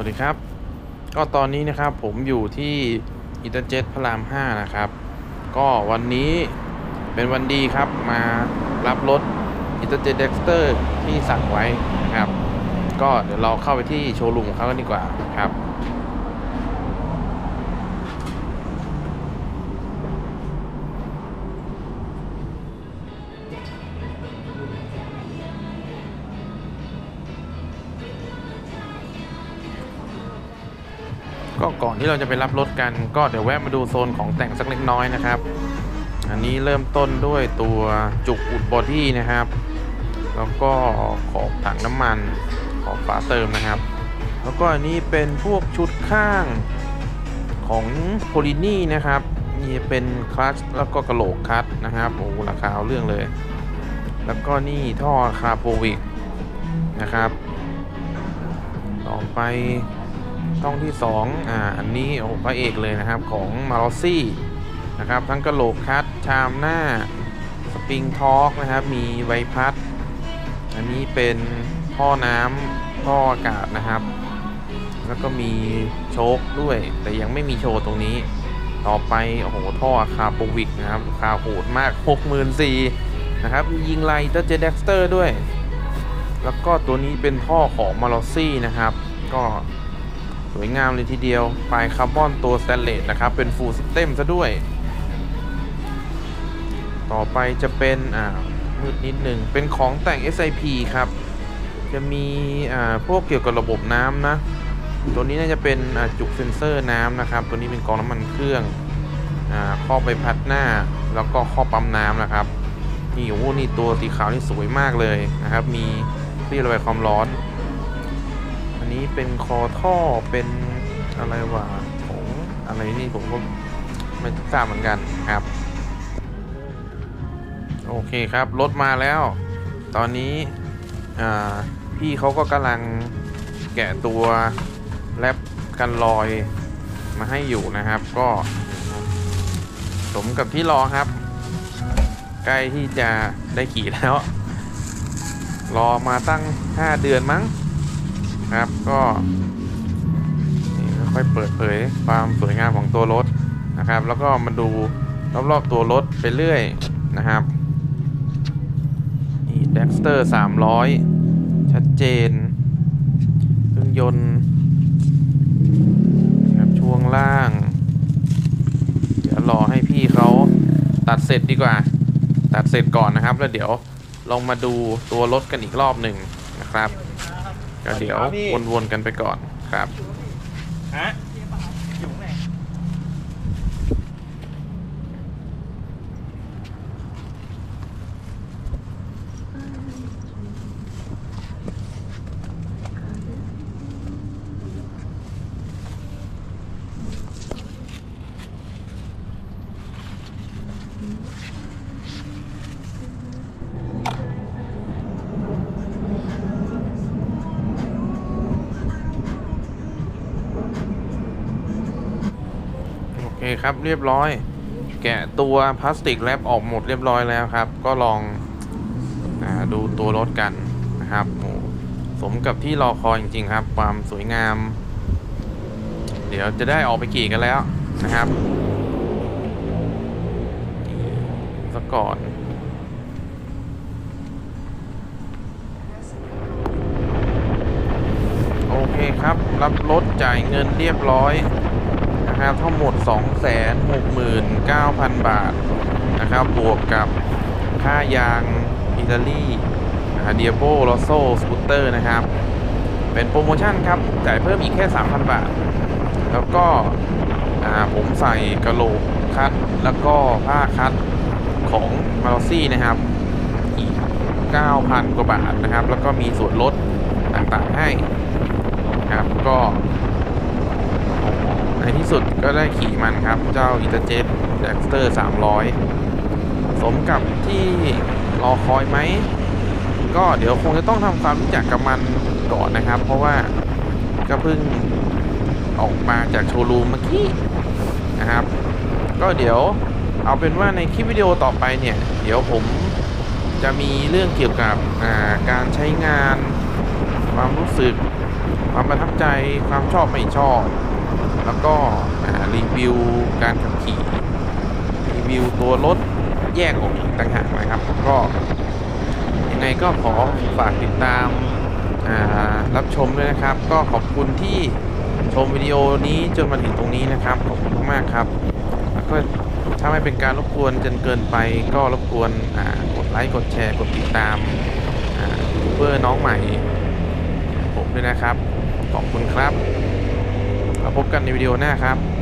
วัสดีครับ ก็ตอนนี้นะครับผมอยู่ที่อินเตอร์เจ็ตพระราม 5 นะครับ ก็วันนี้เป็นวันดีครับมารับรถอินเตอร์เจ็ตเด็กเตอร์ที่สั่งไว้นะครับ ก็เดี๋ยวเราเข้าไปที่โชว์รูมของเขากันดีกว่าครับ ก็ก่อนที่เราจะไปรับรถกัน ก็เดี๋ยวแวะมาดูโซนของแต่งสักเล็กน้อยนะครับ อันนี้เริ่มต้นด้วยตัวจุกอุดบอดี้นะครับ แล้วก็ขอบถังน้ำมันขอบฝาเติมนะครับ แล้วก็อันนี้เป็นพวกชุดข้างของโพลินี่นะครับนี่เป็นคลัชแล้วก็กระโหลกคัตนะครับโอ้ราคาเอาเรื่องเลย แล้วก็นี่ท่อคาโปวิกนะครับ ต่อไป ช่องที่ 2 อ่า อันนี้โอ้โหพระเอกเลยนะครับของมาร์ซี่นะครับ ทั้งกระโหลกคัตชามหน้า สปริงทอร์กนะครับ มีใบพัด อันนี้เป็นท่อน้ำท่ออากาศนะครับ แล้วก็มีโชคด้วย แต่ยังไม่มีโชว์ตรงนี้ ต่อไป โอ้โห ท่อคาโปวิกนะครับคาโหดมาก 64,000นะครับ มียิงไลเตอร์เจเด็กสเตอร์ด้วย แล้วก็ตัวนี้เป็นท่อของมาร์ลซี่นะครับ ก็ สวยงามเลยทีเดียวปลายคาร์บอนตัวสแตนเลสนะครับ เป็นฟูลสเต็มซะด้วย ต่อไปจะเป็นอ่ามืดนิดหนึ่งเป็นของแต่ง SIP ครับ จะมีอ่าพวกเกี่ยวกับระบบน้ำนะ ตัวนี้น่าจะเป็นอ่าจุกเซนเซอร์น้ำนะครับ ตัวนี้เป็นกองน้ำมันเครื่องอ่าข้อใบพัดหน้า แล้วก็ข้อปั๊มน้ำนะครับนี่โอ้โหนี่ตัวสีขาวนี่สวยมากเลยนะครับ มีที่ระบายความร้อน นนี้เป็นคอท่อเป็นอะไรวะของอะไรนี่ผมก็ไม่ทราบเหมือนกันครับ โอเคครับรถมาแล้ว ตอนนี้พี่เขาก็กำลังแกะตัวแรปกันลอยมาให้อยู่นะครับ ก็สมกับที่รอครับ ใกล้ที่จะได้ขี่แล้ว รอมาตั้ง 5 เดือนมั้ง ครับ ก็ค่อยๆเปิดเผยความสวยงามของตัวรถนะครับ แล้วก็มาดูรอบๆตัวรถไปเรื่อยนะครับนี่ Dexter 300ชัดเจนเครื่องยนต์นะครับช่วงล่าง เดี๋ยวรอให้พี่เขาตัดเสร็จดีกว่า ตัดเสร็จก่อนนะครับ แล้วเดี๋ยวลองมาดูตัวรถกันอีกรอบหนึ่งนะครับ ก็เดี๋ยววนๆกันไปก่อนครับ ฮะอยู่ไหน โอเคครับเรียบร้อย แกะตัวพลาสติกแรปออกหมดเรียบร้อยแล้วครับ ก็ลองอดูตัวรถกันนะครับสมกับที่รอคอยจริงๆครับ ความสวยงาม เดี๋ยวจะได้ออกไปขี่กันแล้วนะครับสักก่อนโอเคครับ รับรถจ่ายเงินเรียบร้อย นะครับทั้งหมด 269,000 บาทนะครับบวกกับค่ายางอิตาลีเดียโบโรโซสกูตเตอร์นะครับ เป็นโปรโมชั่นครับ จ่ายเพิ่มอีกแค่ 3,000 บาท แล้วก็อ่าผมใส่กระโหลกคัด แล้วก็ผ้าคัดของมาร์ลซี่นะครับ อีก 9,000 กว่าบาทนะครับ แล้วก็มีส่วนลดต่างๆให้นะครับก็ ในที่สุดก็ได้ขี่มันครับ เจ้าอิตาเจ็ตแด็กสเตอร์300 สมกับที่รอคอยไหม ก็เดี๋ยวคงจะต้องทำความรู้จักกับมันก่อนนะครับ เพราะว่าก็เพิ่งออกมาจากโชว์รูมเมื่อกี้นะครับ ก็เดี๋ยวเอาเป็นว่าในคลิปวิดีโอต่อไปเนี่ย เดี๋ยวผมจะมีเรื่องเกี่ยวกับาการใช้งาน ความรู้สึก ความประทับใจความชอบไม่ชอบ แล้วก็รีวิวการขับขี่รีวิวตัวรถแยกออกอีกต่างหากนะครับ ก็ยังไงก็ขอฝากติดตามารับชมด้วยนะครับ ก็ขอบคุณที่ชมวิดีโอนี้จนมาถึงตรงนี้นะครับ ขอบคุณมากๆครับ แล้วก็ถ้าไม่เป็นการรบกวนจนเกินไป ก็รบกวนกดไลค์กดแชร์กดติดตามอ่ายูทูบเบอร์น้องใหม่ ผมด้วยนะครับ ขอบคุณครับ แล้วพบกันในวิดีโอหน้าครับ